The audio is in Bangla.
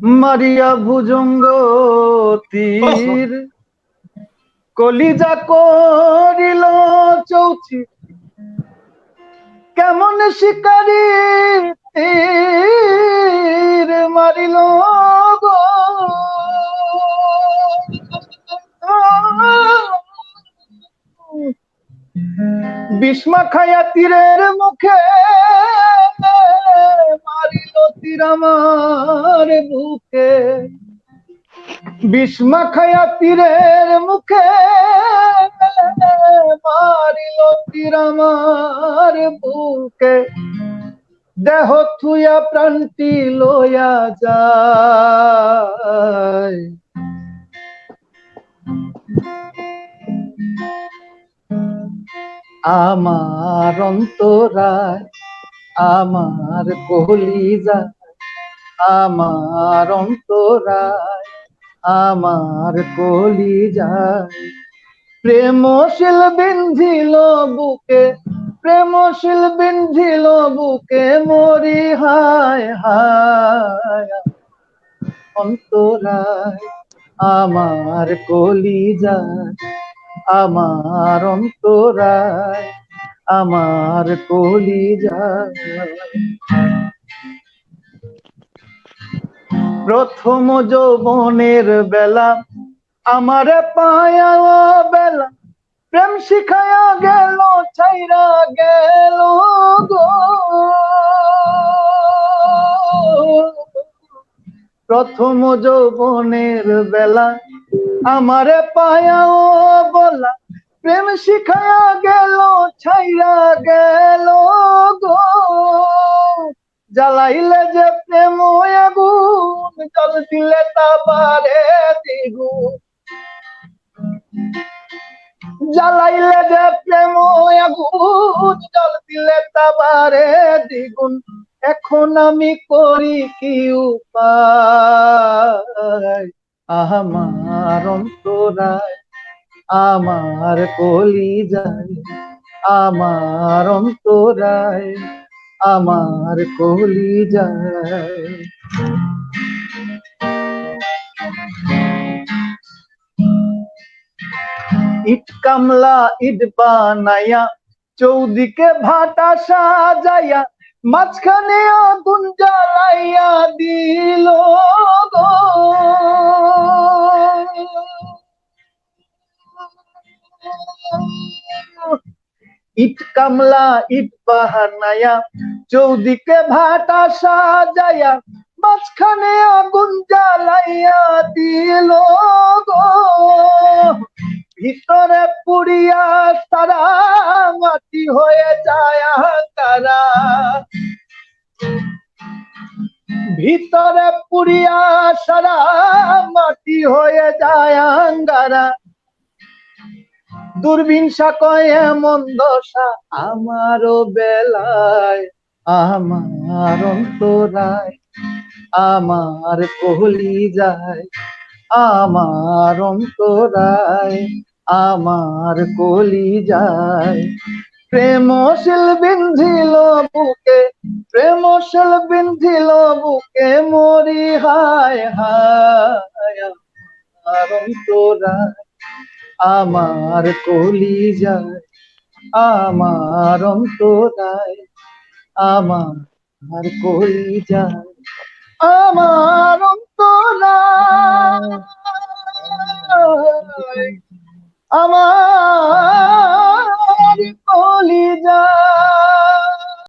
মারিয়া ভুজঙ্গ তীর। কলিজা করিল চৌচি। কেমন শিকারি তীর মারিল গো। বিষ্মা খায়া তীরের মুখে তীর আমার বুকে। বিষ্মা খায়া তীরের মুখে মারিল তীর আমার বুকে। দেহ থুয়া প্রাণটি লয়া যায়। আমার অন্তরায় আমার কলিজা, আমার অন্তরায়, আমার কলিজায়। প্রেমশীল বিন্ধিল বুকে, প্রেমশীল বিন্ধিল বুকে মরি, হায় হায়। অন্তরায় আমার কলিজায় আমার অন্তরায়। আমার কলিজায় প্রথম যৌবনের বেলা, আমার পায়া বেলা, প্রেম শিখায়া গেল, ছাইরা গেল গো। প্রথম যৌবনের বেলা, আমার পায়া প্রেম শিখায়া গেল ছাইরা গেল গো। জ্বালাইলে যে প্রেম আগুন, জল দিলে তাবারে দ্বিগুণ জ্বালাইলে যে প্রেম আগুন, জল দিলে তাবারে দ্বিগুণ এখন আমি করি কি উপায়? আমার অন্তরায় আমার কলি যায়, আমার অন্তরায় আমার কলি যায়। ইট কামলা, ইট বানায়া চৌদিকে ভাটা সাজাইয়া, মাঝখানে আগুন জ্বালাইয়া দিল। ইট কামলা, ইট বাহানায়া, চৌদিকে ভাটা সাজাইয়া মাঝখানে আগুন জ্বালাইয়া দিল গো। ভিতরে পুড়িয়া সারা মাটি হয়ে যায় আহাকারা। ভিতরে পুড়িয়া সারা মাটি হয়ে যায় আঙ্গারা দূরবীনসা কয় এমন দশা আমারও বেলায়, আমার অন্তরায়, আমার কলি যায়, আমার অন্তরায়, আমার কলি যায়। প্রেমশীল বিন্ধিল বুকে, প্রেমশীল বিন্ধিল বুকে মরি হায় হায়, আমার অন্তরায়। আমার কলি যায় আমার অন্তরায় আমার কলি যায় আমার অন্তরায় আমার কলি যায়